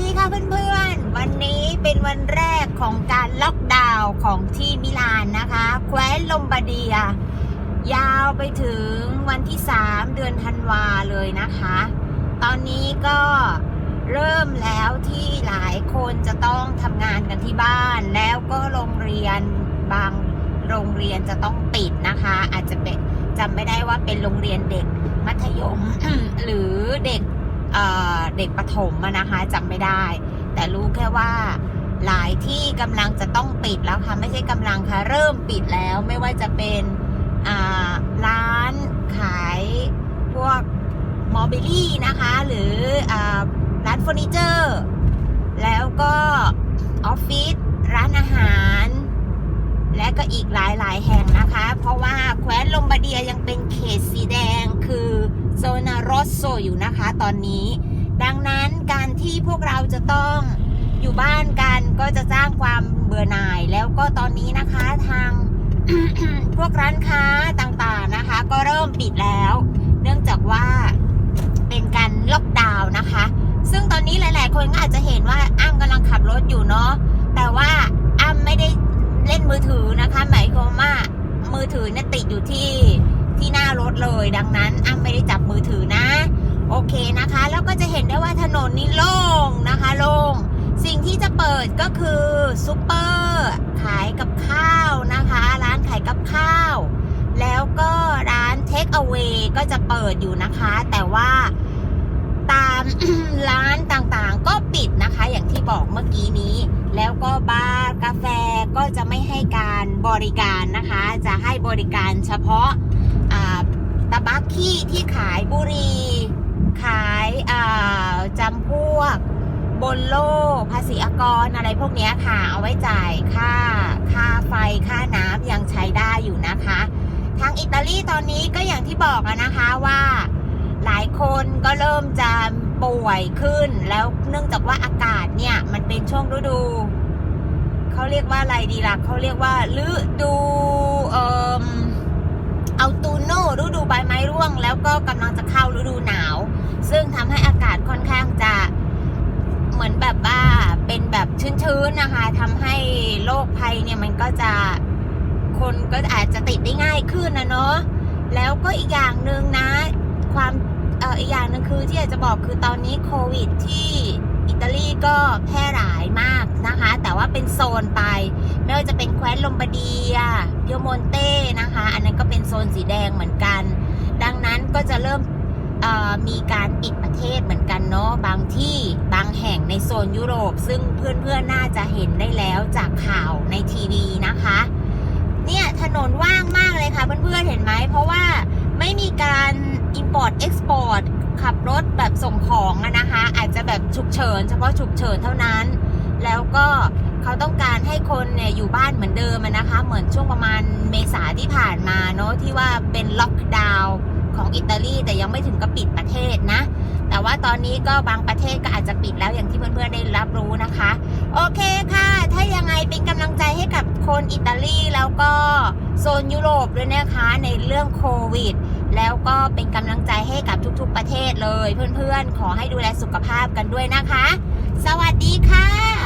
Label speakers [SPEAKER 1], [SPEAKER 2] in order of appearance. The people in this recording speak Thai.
[SPEAKER 1] ดีค่ะเพื่อนๆ วันนี้เป็นวันแรกของการล็อกดาวน์ของที่มิลานนะคะ แคว้นลมบาร์เดีย ยาวไปถึงวันที่ 3 เดือนธันวาเลยนะคะ ตอนนี้ก็เริ่มแล้วที่หลายคนจะต้องทำงานกันที่บ้าน แล้วก็โรงเรียนบางโรงเรียนจะต้องปิดนะคะ อาจจะเป็นจำไม่ได้ว่าเป็นโรงเรียนเด็กมัธยมหรือเด็ก เเด็กประถมนะคะจำไม่ได้ แต่รู้แค่ว่าหลายที่กำลังจะต้องปิดแล้วค่ะ ไม่ใช่กำลังค่ะ เริ่มปิดแล้วไม่ว่าจะเป็นร้านขายพวกมอบิลี่นะคะ หรืออร้านเฟอร์นิเจอร์ แล้วก็ออฟฟิศร้านอาหาร และก็อีกหลายๆแห่งนะคะ เพราะว่าแคว้นลมบาเดียยังเป็นเขตสีแดงคือ รสโซอยู่นะคะตอนนี้ ดังนั้นการที่พวกเราจะต้องอยู่บ้านกันก็จะสร้างความเบื่อหน่ายแล้วก็ตอนนี้นะคะทาง พวกร้านค้าต่างๆนะคะ ก็เริ่มปิดแล้ว เนื่องจากว่าเป็นการล็อกดาวน์นะคะ ซึ่งตอนนี้หลายๆ คนก็อาจจะเห็นว่าอ้ำกำลังขับรถอยู่เนาะแต่ว่าอ้ำไม่ได้เล่นมือถือนะคะ หมายความว่ามือถือเนี่ยติดอยู่ที่ที่หน้ารถเลย ดังนั้นอ้ำไม่ได้จับมื อถือนะ โอเคนะคะ แล้วก็จะเห็นได้ว่าถนนนี่โล่งนะคะโล่งสิ่งที่จะเปิดก็คือซูเปอร์ขายกับข้าวนะคะ ร้านขายกับข้าว แล้วก็ร้านเทคเอา a y ก็จะเปิดอยู่นะคะ แต่ว่าตามร้านต่างๆก็ปิดนะคะ อย่างที่บอกเมื่อกี้นี้ แล้วก็บาร์กาแฟก็จะไม่ให้การบริการนะคะ จะให้บริการเฉพาะ ตะบักขี้ที่ขายบุหรี่ขายจำพวกบนโลภาษีอากรอะไรพวกนี้ค่ะ เอาไว้จ่ายค่าค่าไฟค่าน้ำยังใช้ได้อยู่นะคะ ทางอิตาลีตอนนี้ก็อย่างที่บอกนะคะว่าหลายคนก็เริ่มจะป่วยขึ้น แล้วเนื่องจากว่าอากาศเนี่ย มันเป็นช่วงฤดู เขาเรียกว่าอะไรดีล่ะเขาเรียกว่าฤดูเออาตูโนฤดูใบไม้ร่วง แล้วก็กำลังจะเข้า ฤดูหนาว ซึ่งทำให้อากาศค่อนข้างจะเหมือนแบบว่าเป็นแบบชื้นๆนะคะทำให้โรคภัยเนี่ยมันก็จะคนก็อาจจะติดได้ง่ายขึ้นนะเนาะแล้วก็อีกอย่างหนึ่งนะ ความเอ่ออีกอย่างหนึ่งคือที่อยากจะบอกคือตอนนี้โควิดที่อิตาลีก็แพร่หลายมากนะคะ แต่ว่าเป็นโซนไป ไม่ว่าจะเป็นแคว้นลมบารดียเปียโมนเต้นะคะ อันนั้นก็เป็นโซนสีแดงเหมือนกัน ดังนั้นก็จะเริ่ม มีการปิดประเทศเหมือนกันเนาะบางที่บางแห่งในโซนยุโรป ซึ่งเพื่อนๆน่าจะเห็นได้แล้วจากข่าวในทีวีนะคะ เนี่ยถนนว่างมากเลยค่ะเพื่อนๆเห็นไหมเพราะว่าไม่มีการ import export ขับรถแบบส่งของนะคะ อาจจะแบบฉุกเฉิน เฉพาะฉุกเฉินเท่านั้น แล้วก็เขาต้องการให้คนเนี่ยอยู่บ้านเหมือนเดิมนะคะ เหมือนช่วงประมาณเมษาที่ผ่านมาเนาะที่ว่าเป็นล็อกดาวน์ ของอิตาลีแต่ยังไม่ถึงกับปิดประเทศนะ แต่ว่าตอนนี้ก็บางประเทศก็อาจจะปิดแล้วอย่างที่เพื่อนๆได้รับรู้นะคะ โอเคค่ะ ถ้ายังไงเป็นกำลังใจให้กับคนอิตาลีแล้วก็โซนยุโรปด้วยนะคะในเรื่องโควิดแล้วก็เป็นกำลังใจให้กับทุกๆประเทศเลย เพื่อนๆ ขอให้ดูแลสุขภาพกันด้วยนะคะ สวัสดีค่ะ